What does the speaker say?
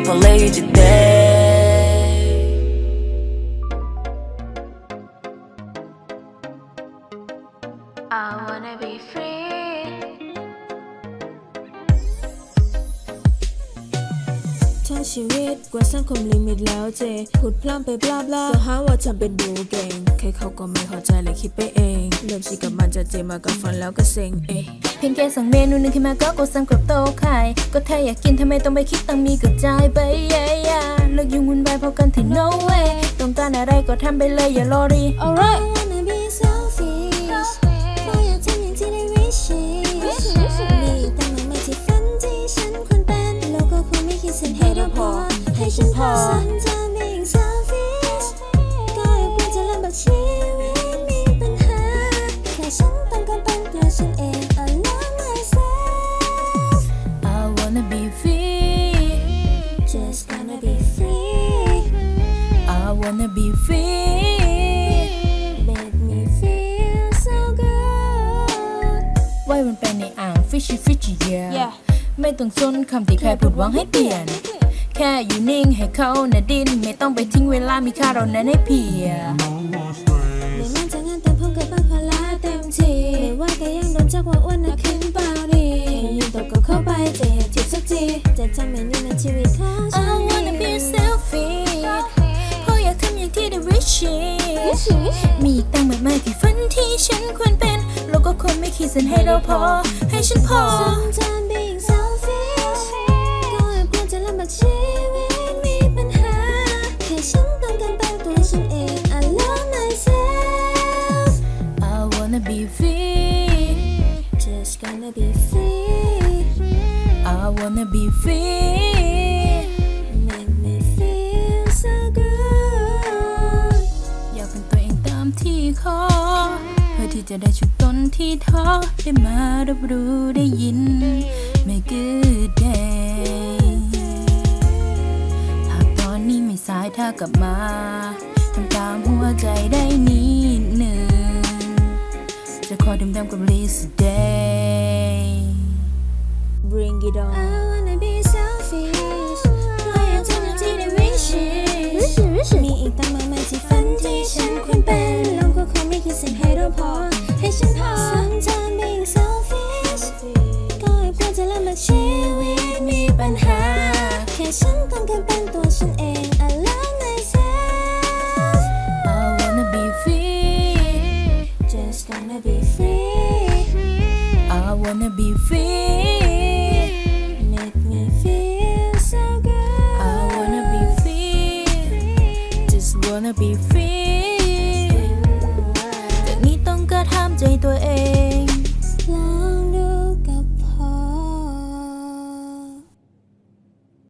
lay you today. I wanna be free ทั้งชีวิตกว่าสังคมลิมิตแล้วเจพูดพล่ำไปบลาบลาก็หาว่าทำเป็นดูเก่งใครเขาก็ไม่เข้าใจเลยคิดไปเอง เริ่มชิกับมันจะเจมากับฟันแล้วก็เซ็งเอ้ยเพียงแค่สั่งเมนูหนึงขึ้นมาก็กดสั่งกดโต๊ะขายก็ถ้าอยากกินทำไมต้องไปคิดต้งมีกระจายไปเย่ยเลิกยุ่งวุ่นวายพอกันที่ no way ต้องการอะไรก็ทำไปเลยอย่ารอรี alright ฉันพอฉันจะ being selfish ก็อยากเปลี่ยนจะลำบากชีวิตมีปัญหา แค่ฉันต้องการเป็นตัวฉันเอง I love myself I wanna be free just gonna be free I wanna be free make me feel so good ว่ายมันไปในอ่าง fishy fishy yeah Yeah ไม่ต้องสนคำที่ใครพูดหวังให้เปลี่ยนแค่อยู่นิ่งให้เขาน่ะดิ้นไม่ต้องไปทิ้งเวลามีค่าเรานั้นให้เพียไม่มันจะงานแต่ผมกับบ้านพลาเต็มทีไม่ว่าก็ยังโดนจักว่าอ้วนนะขึ้นเปล่าดีแค่ยืนตบก็เข้าไปจะอยากจีบสักทีจะทำให้นี่ในชีวิตของฉั I น wanna be selfish เพราะอยากทำอย่างที่ได้ wish it มีอีกตั้งมากมายที่ฝันที่ฉันควรเป็นแล้วก็คงไม่คิดเส้นให้เราพอ ให้ฉันพอ gonna be free I wanna be free make me feel so good อยากเป็นตัวเองตามที่ขอ เพื่อที่จะได้ชุดต้นที่ท้อได้มารับรู้ได้ยินไม่กืดแดงหากตอนนี้ไม่สายถ้ากลับมาทำตามหัวใจได้นิดหนึ่งจะขอดื่มด่ำกับ Lisa Day it on I wanna be selfish เพราะอยากทำอย่างที่ได้ wish it มีอีกตั้งมากมายที่ฝันที่ฉันควรเป็นแล้วก็คงไม่คิดเส้นให้เราพอ ให้ฉันพอ Sometimes being selfish ก็อาจเปลี่ยนจะลำบากชีวิตมีปัญหา แค่ฉันต้องการเป็นตัวฉันเอง I love myself I wanna be free just gonna be free I wanna be free gonna be free.